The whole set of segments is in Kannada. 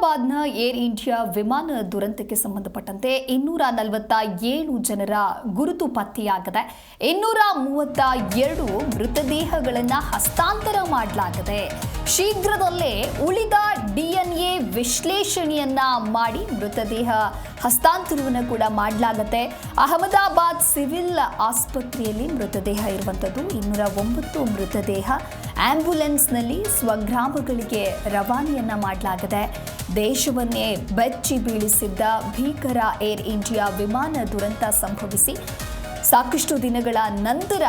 ಅಹಮದಾಬಾದ್ನ ಏರ್ ಇಂಡಿಯಾ ವಿಮಾನ ದುರಂತಕ್ಕೆ ಸಂಬಂಧಪಟ್ಟಂತೆ ಇನ್ನೂರ ನಲವತ್ತ ಏಳು ಜನರ ಗುರುತು ಪತ್ತೆಯಾಗಿದೆ ಇನ್ನೂರ ಮೂವತ್ತ ಎರಡು ಮೃತದೇಹಗಳನ್ನು ಹಸ್ತಾಂತರ ಮಾಡಲಾಗಿದೆ. ಶೀಘ್ರದಲ್ಲೇ ಉಳಿದ ಡಿಎನ್ಎ ವಿಶ್ಲೇಷಣೆಯನ್ನ ಮಾಡಿ ಮೃತದೇಹ ಹಸ್ತಾಂತರವನ್ನು ಕೂಡ ಮಾಡಲಾಗುತ್ತೆ. ಅಹಮದಾಬಾದ್ ಸಿವಿಲ್ ಆಸ್ಪತ್ರೆಯಲ್ಲಿ ಮೃತದೇಹ ಇರುವಂಥದ್ದು ಇನ್ನೂರ ಒಂಬತ್ತು ಮೃತದೇಹ. ಆಂಬ್ಯುಲೆನ್ಸ್ನಲ್ಲಿ ಸ್ವಗ್ರಾಮಗಳಿಗೆ ರವಾನೆಯನ್ನ ಮಾಡಲಾಗಿದೆ ದೇಶವನ್ನೇ ಬೆಚ್ಚಿ ಬೀಳಿಸಿದ್ದ ಭೀಕರ ಏರ್ ಇಂಡಿಯಾ ವಿಮಾನ ದುರಂತ ಸಂಭವಿಸಿ ಸಾಕಷ್ಟು ದಿನಗಳ ನಂತರ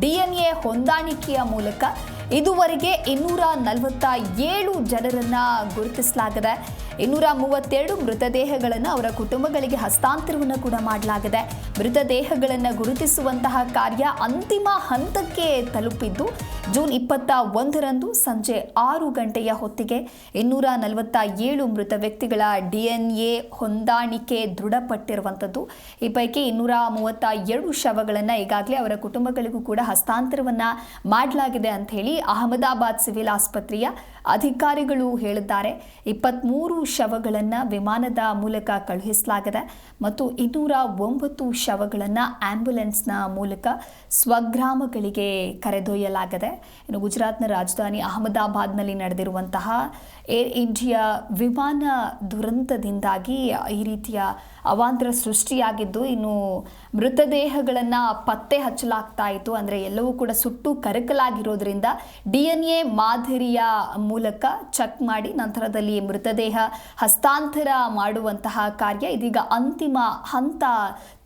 ಡಿಎನ್ಎ ಹೊಂದಾಣಿಕೆಯ ಮೂಲಕ ಇದುವರೆಗೆ ಇನ್ನೂರ ನಲವತ್ತ ಏಳು ಜನರನ್ನು ಗುರುತಿಸಲಾಗಿದೆ. ಇನ್ನೂರ ಮೂವತ್ತೆರಡು ಮೃತದೇಹಗಳನ್ನು ಅವರ ಕುಟುಂಬಗಳಿಗೆ ಹಸ್ತಾಂತರವನ್ನು ಕೂಡ ಮಾಡಲಾಗಿದೆ. ಮೃತದೇಹಗಳನ್ನು ಗುರುತಿಸುವಂತಹ ಕಾರ್ಯ ಅಂತಿಮ ಹಂತಕ್ಕೆ ತಲುಪಿದ್ದು, ಜೂನ್ ಇಪ್ಪತ್ತ ಒಂದರಂದು ಸಂಜೆ ಆರು ಗಂಟೆಯ ಹೊತ್ತಿಗೆ ಇನ್ನೂರ ನಲವತ್ತ ಏಳು ಮೃತ ವ್ಯಕ್ತಿಗಳ ಡಿಎನ್ಎ ಹೊಂದಾಣಿಕೆ ದೃಢಪಟ್ಟಿರುವಂಥದ್ದು. ಈ ಪೈಕಿ ಇನ್ನೂರ ಮೂವತ್ತ ಎರಡು ಶವಗಳನ್ನು ಈಗಾಗಲೇ ಅವರ ಕುಟುಂಬಗಳಿಗೂ ಕೂಡ ಹಸ್ತಾಂತರವನ್ನು ಮಾಡಲಾಗಿದೆ ಅಂತ ಹೇಳಿ ಅಹಮದಾಬಾದ್ ಸಿವಿಲ್ ಆಸ್ಪತ್ರೆಯ ಅಧಿಕಾರಿಗಳು ಹೇಳಿದ್ದಾರೆ. ಇಪ್ಪತ್ತ್ಮೂರು ಶವಗಳನ್ನು ವಿಮಾನದ ಮೂಲಕ ಕಳುಹಿಸಲಾಗಿದೆ ಮತ್ತು ಇನ್ನೂರ ಒಂಬತ್ತು ಶವಗಳನ್ನು ಆ್ಯಂಬುಲೆನ್ಸ್ನ ಮೂಲಕ ಸ್ವಗ್ರಾಮಗಳಿಗೆ ಕರೆದೊಯ್ಯಲಾಗಿದೆ. ಇನ್ನು ಗುಜರಾತ್ನ ರಾಜಧಾನಿ ಅಹಮದಾಬಾದ್ನಲ್ಲಿ ನಡೆದಿರುವಂತಹ ಏರ್ ಇಂಡಿಯಾ ವಿಮಾನ ದುರಂತದಿಂದಾಗಿ ಈ ರೀತಿಯ ಅವಾಂತರ ಸೃಷ್ಟಿಯಾಗಿದ್ದು, ಇನ್ನು ಮೃತದೇಹಗಳನ್ನು ಪತ್ತೆ ಹಚ್ಚಲಾಗ್ತಾ ಇತ್ತು. ಅಂದರೆ ಎಲ್ಲವೂ ಕೂಡ ಸುಟ್ಟು ಕರಕಲಾಗಿರೋದ್ರಿಂದ ಡಿ ಎನ್ ಎ ಮಾದರಿಯ ಮೂಲಕ ಚೆಕ್ ಮಾಡಿ ನಂತರದಲ್ಲಿ ಮೃತದೇಹ ಹಸ್ತಾಂತರ ಮಾಡುವಂತಹ ಕಾರ್ಯ ಇದೀಗ ಅಂತಿಮ ಹಂತ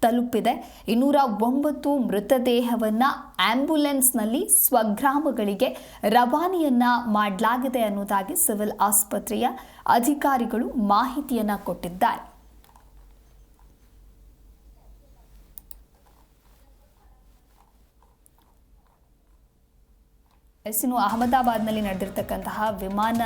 ತಲುಪಿದೆ. ಇನ್ನೂರ ಒಂಬತ್ತು ಮೃತದೇಹವನ್ನು ಆ್ಯಂಬುಲೆನ್ಸ್ನಲ್ಲಿ ಸ್ವಗ್ರಾಮಗಳಿಗೆ ರವಾನೆಯನ್ನು ಮಾಡಲಾಗಿದೆ ಅನ್ನೋದಾಗಿ ಸಿವಿಲ್ ಆಸ್ಪತ್ರೆಯ ಅಧಿಕಾರಿಗಳು ಮಾಹಿತಿಯನ್ನು ಕೊಟ್ಟಿದ್ದಾರೆ. ಎಸ್ ಅಹಮದಾಬಾದ್ನಲ್ಲಿ ನಡೆದಿರ್ತಕ್ಕಂತಹ ವಿಮಾನ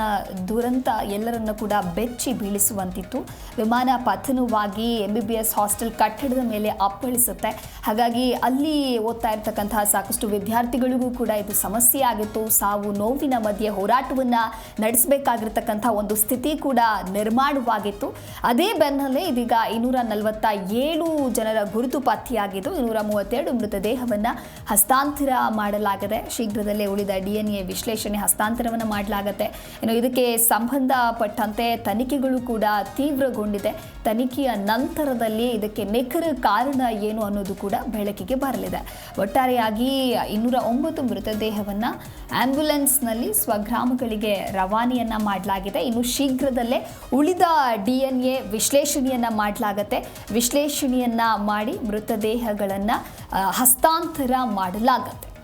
ದುರಂತ ಎಲ್ಲರನ್ನ ಕೂಡ ಬೆಚ್ಚಿ ಬೀಳಿಸುವಂತಿತ್ತು. ವಿಮಾನ ಪತನವಾಗಿ M B B S hostel ಕಟ್ಟಡದ ಮೇಲೆ ಅಪ್ಪಳಿಸುತ್ತೆ. ಹಾಗಾಗಿ ಅಲ್ಲಿ ಓದ್ತಾ ಇರ್ತಕ್ಕಂತಹ ಸಾಕಷ್ಟು ವಿದ್ಯಾರ್ಥಿಗಳಿಗೂ ಕೂಡ ಇದು ಸಮಸ್ಯೆ ಆಗಿತ್ತು. ಸಾವು ನೋವಿನ ಮಧ್ಯೆ ಹೋರಾಟವನ್ನು ನಡೆಸಬೇಕಾಗಿರ್ತಕ್ಕಂಥ ಒಂದು ಸ್ಥಿತಿ ಕೂಡ ನಿರ್ಮಾಣವಾಗಿತ್ತು. ಅದೇ ಬೆನ್ನಲ್ಲೇ ಇದೀಗ ಇನ್ನೂರ ನಲವತ್ತ ಏಳು ಜನರ ಗುರುತು ಪತ್ತೆಯಾಗಿದ್ದು, ಇನ್ನೂರ ಮೂವತ್ತೆರಡು ಮೃತದೇಹವನ್ನು ಹಸ್ತಾಂತರ ಮಾಡಲಾಗಿದೆ. ಶೀಘ್ರದಲ್ಲೇ ಉಳಿದ ಡಿ ಎನ್ ಎ ವಿಶ್ಲೇಷಣೆ ಹಸ್ತಾಂತರವನ್ನು ಮಾಡಲಾಗತ್ತೆ. ಇನ್ನು ಇದಕ್ಕೆ ಸಂಬಂಧಪಟ್ಟಂತೆ ತನಿಖೆಗಳು ಕೂಡ ತೀವ್ರಗೊಂಡಿದೆ. ತನಿಖೆಯ ನಂತರದಲ್ಲಿ ಇದಕ್ಕೆ ನಿಖರ ಕಾರಣ ಏನು ಅನ್ನೋದು ಕೂಡ ಬೆಳಕಿಗೆ ಬರಲಿದೆ. ಒಟ್ಟಾರೆಯಾಗಿ ಇನ್ನೂರ ಒಂಬತ್ತು ಮೃತದೇಹವನ್ನು ಆಂಬ್ಯುಲೆನ್ಸ್ನಲ್ಲಿ ಸ್ವಗ್ರಾಮಗಳಿಗೆ ರವಾನೆಯನ್ನು ಮಾಡಲಾಗಿದೆ. ಇನ್ನು ಶೀಘ್ರದಲ್ಲೇ ಉಳಿದ ಡಿ ಎನ್ ಎ ವಿಶ್ಲೇಷಣೆಯನ್ನು ಮಾಡಲಾಗತ್ತೆ. ವಿಶ್ಲೇಷಣೆಯನ್ನು ಮಾಡಿ ಮೃತದೇಹಗಳನ್ನು ಹಸ್ತಾಂತರ ಮಾಡಲಾಗತ್ತೆ.